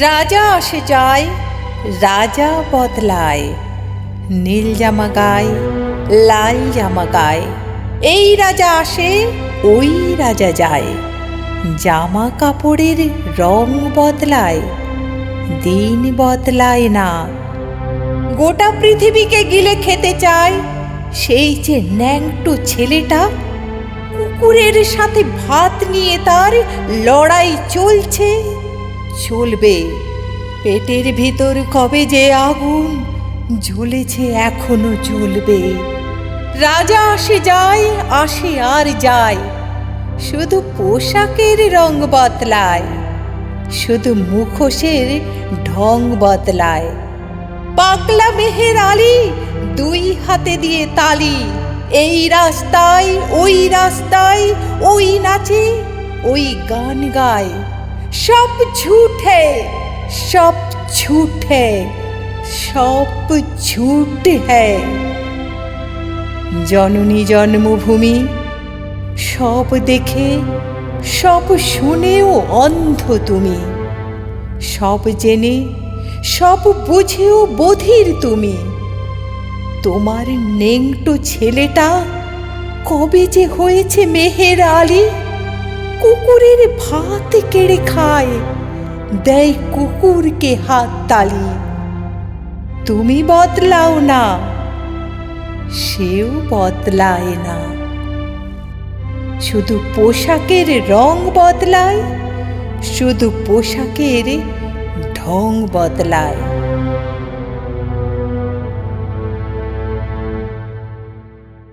রাজা আসে যায়, রাজা বদলায়। নীল জামা গায়, লাল জামা গায়। এই রাজা আসে, ওই রাজা যায়। জামা কাপড়ের রং বদলায়, দিন বদলায় না। গোটা পৃথিবীকে গিলে খেতে চায়, সেই যে ন্যাংটো ছেলেটা কুকুরের সাথে ভাত নিয়ে তার লড়াই চলছে। চলবে। পেটের ভিতর কবে যে আগুন জ্বলেছে এখনও জ্বলবে। রাজা আসে যায়, আসে আর যায়। শুধু পোশাকের রং বদলায়, শুধু মুখোশের ঢং বদলায়। পাকলা মেহের আলী দুই হাতে দিয়ে তালি, এই রাস্তায়, ওই রাস্তায়, ওই নাচে, ওই গান গায়। সব ঝুঠে সব ঝুঠে, সব ঝুট হ্যায় জননী জন্মভূমি, সব দেখে, সব শুনেও অন্ধ তুমি। সব জেনে, সব বুঝেও বধির তুমি। তোমার নেংটো ছেলেটা কবে যে হয়েছে মেহের আলী? কুকুরের ভাত কেড়ে খায়, দেয় কুকুরকে হাত তালি। তুমি বদলাও না, সেও বদলায় না। শুধু পোশাকের রং বদলায়, শুধু পোশাকের ঢং বদলায়।